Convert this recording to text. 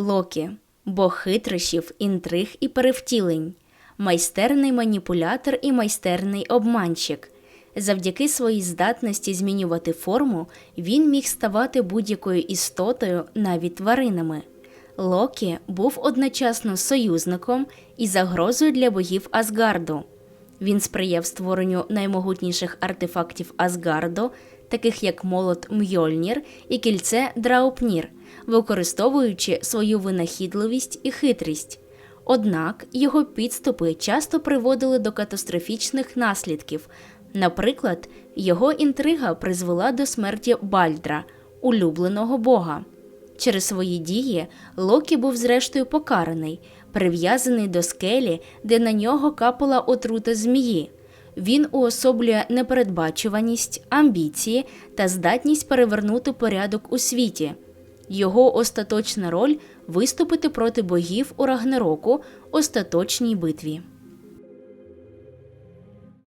Локі бог хитрощів, інтриг і перевтілень, майстерний маніпулятор і майстерний обманщик. Завдяки своїй здатності змінювати форму, він міг ставати будь-якою істотою, навіть тваринами. Локі був одночасно союзником і загрозою для богів Асгарду. Він сприяв створенню наймогутніших артефактів Асгарду, таких як молот Мьольнір і кільце Драупнір, використовуючи свою винахідливість і хитрість. Однак його підступи часто приводили до катастрофічних наслідків. Наприклад, його інтрига призвела до смерті Бальдра, улюбленого бога. Через свої дії Локі був зрештою покараний, прив'язаний до скелі, де на нього капала отрута змії. Він уособлює непередбачуваність, амбіції та здатність перевернути порядок у світі. Його остаточна роль виступити проти богів у Рагнероку остаточній битві.